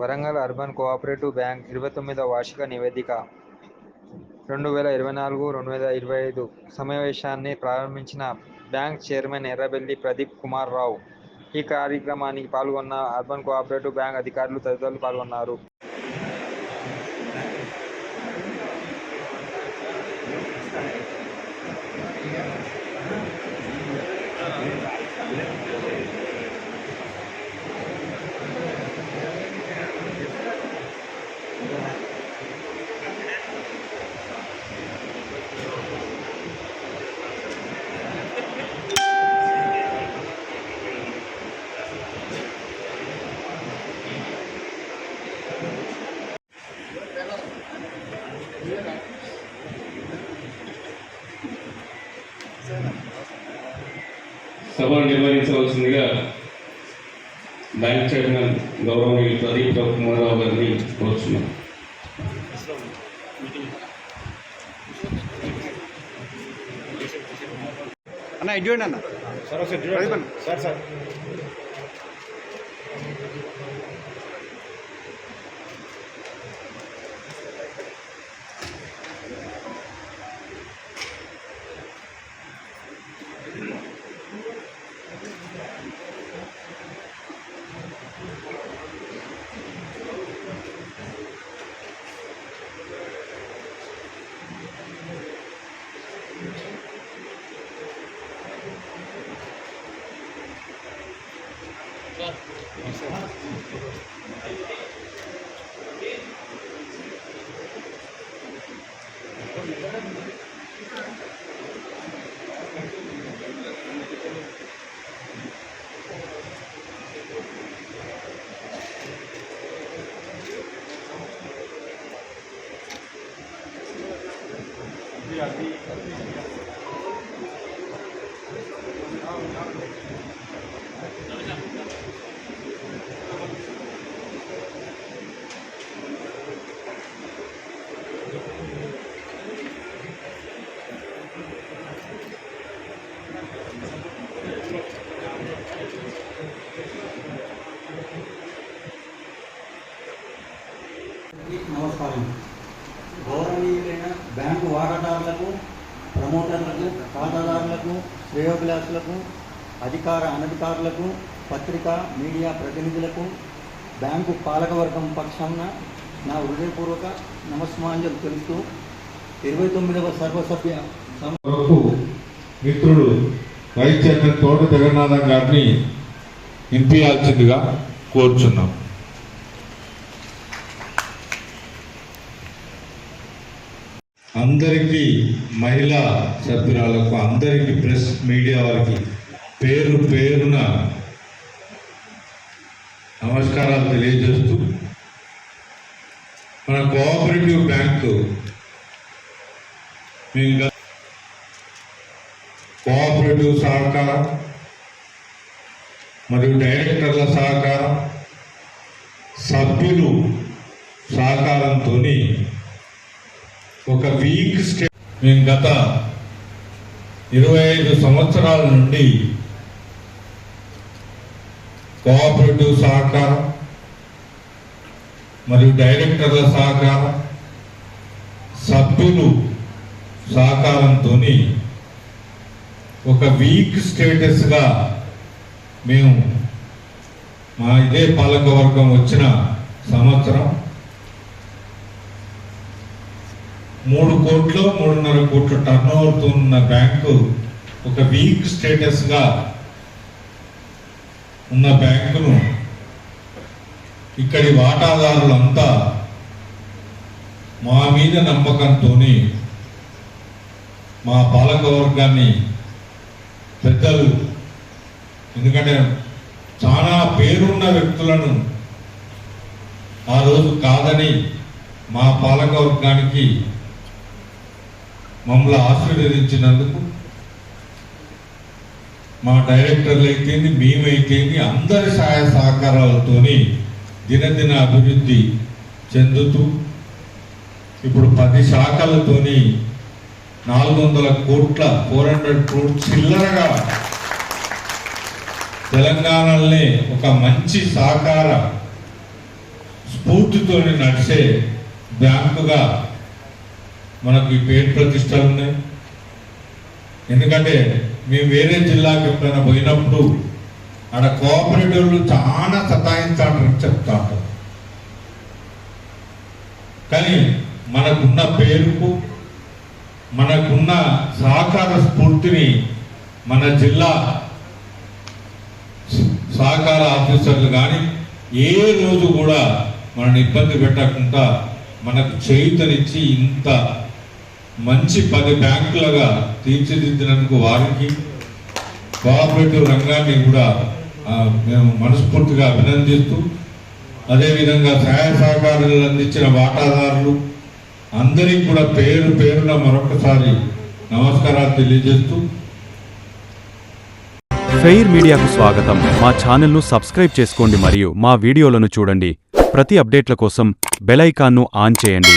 Warangal urban cooperative bank ఇరవై తొమ్మిదవ వార్షిక నివేదిక. రెండు వేల ఇరవై నాలుగు రెండు వేల ఇరవై ఐదు సమావేశాన్ని ప్రారంభించిన బ్యాంక్ చైర్మన్ ఎర్రబెల్లి ప్రదీప్ కుమార్ రావు ఈ కార్యక్రమానికి పాల్గొన్న అర్బన్ కోఆపరేటివ్ బ్యాంక్ అధికారులు తదితరులు పాల్గొన్నారు. సభను నిర్వహించవలసిందిగా బ్యాంక్ చైర్మన్ గౌరవనీయులు ప్రదీప్ రావు కుమారరావు గారిని కోరుచున్నాం. అన్న ఇటు చూడండి అన్న. సార్. Sir sir. నమస్కారం గౌరవనీయులైన బ్యాంకు వాటాదారులకు ప్రమోటర్లకు ఖాతాదారులకు శ్రేయోభిలాషులకు అధికార అనధికారులకు పత్రికా మీడియా ప్రతినిధులకు బ్యాంకు పాలకవర్గం పక్షాన నా హృదయపూర్వక నమస్మాంజలు తెలుస్తూ ఇరవై తొమ్మిదవ సర్వసభ్య మిత్రుడు వైస్ చైర్మన్ తోట జగన్నాథం గారిని నింపించాల్సిందిగా కోరుచున్నాం. అందరికీ మహిళా సభ్యురాలకు అందరికీ ప్రెస్ మీడియా వారికి పేరు పేరున నమస్కారాలు తెలియజేస్తూ మన కోఆపరేటివ్ బ్యాంకు మేము కోఆపరేటివ్ సహకారం మరియు డైరెక్టర్ల సహకారం సభ్యులు సహకారంతో ఒక వీక్ స్టే మేము గత ఇరవై ఐదు సంవత్సరాల నుండి కోఆపరేటివ్ సహకారం మరియు డైరెక్టర్ల సహకారం సభ్యులు సహకారంతో ఒక వీక్ స్టేటస్గా మేము మా ఇదే పాలకవర్గం వచ్చిన సంవత్సరం మూడు కోట్లు మూడున్నర కోట్లు టర్న్ ఓవర్తో ఉన్న బ్యాంకు ఒక వీక్ స్టేటస్గా ఉన్న బ్యాంకును ఇక్కడి వాటాదారులంతా మా మీద నమ్మకంతోని మా పాలకవర్గాన్ని పెద్దలు ఎందుకంటే చాలా పేరున్న వ్యక్తులను ఆ రోజు కాదని మా పాలకవర్గానికి మమ్మల్ని ఆశీర్వదించినందుకు మా డైరెక్టర్లు అయితేంది మేమైతేంది అందరి సహాయ సహకారాలతోని దినదిన అభివృద్ధి చెందుతూ ఇప్పుడు పది శాఖలతోని నాలుగు వందల కోట్ల ఫోర్ హండ్రెడ్ కోట్ చిల్లరగా తెలంగాణలోనే ఒక మంచి సహకార స్ఫూర్తితో నడిచే బ్యాంకుగా మనకు ఈ పేరు ప్రతిష్టలు ఉన్నాయి. ఎందుకంటే మేము వేరే జిల్లాకి ఎప్పుడైనా పోయినప్పుడు ఆడ కోఆపరేటివ్లు చాలా సతాయిస్తాడని చెప్తా కానీ మనకున్న పేరుకు మనకున్న సహకార స్ఫూర్తిని మన జిల్లా సహకార ఆఫీసర్లు కానీ ఏ రోజు కూడా మనల్ని ఇబ్బంది పెట్టకుండా మనకు చేయుతనిచ్చి ఇంత మంచి పది బ్యాంకులుగా తీర్చిదిద్దినందుకు వారికి కోఆపరేటివ్ రంగాన్ని కూడా మేము మనస్ఫూర్తిగా అభినందిస్తూ అదేవిధంగా సహాయ సహకారాలు అందించిన వాటాదారులు అందరికీ కూడా పేరు పేరున మరొకసారి నమస్కారాలు తెలియజేస్తూ. ఫెయిర్ మీడియాకు స్వాగతం. మా ఛానల్ను సబ్స్క్రైబ్ చేసుకోండి మరియు మా వీడియోలను చూడండి. ప్రతి అప్డేట్ల కోసం బెల్ ఐకాన్ను ఆన్ చేయండి.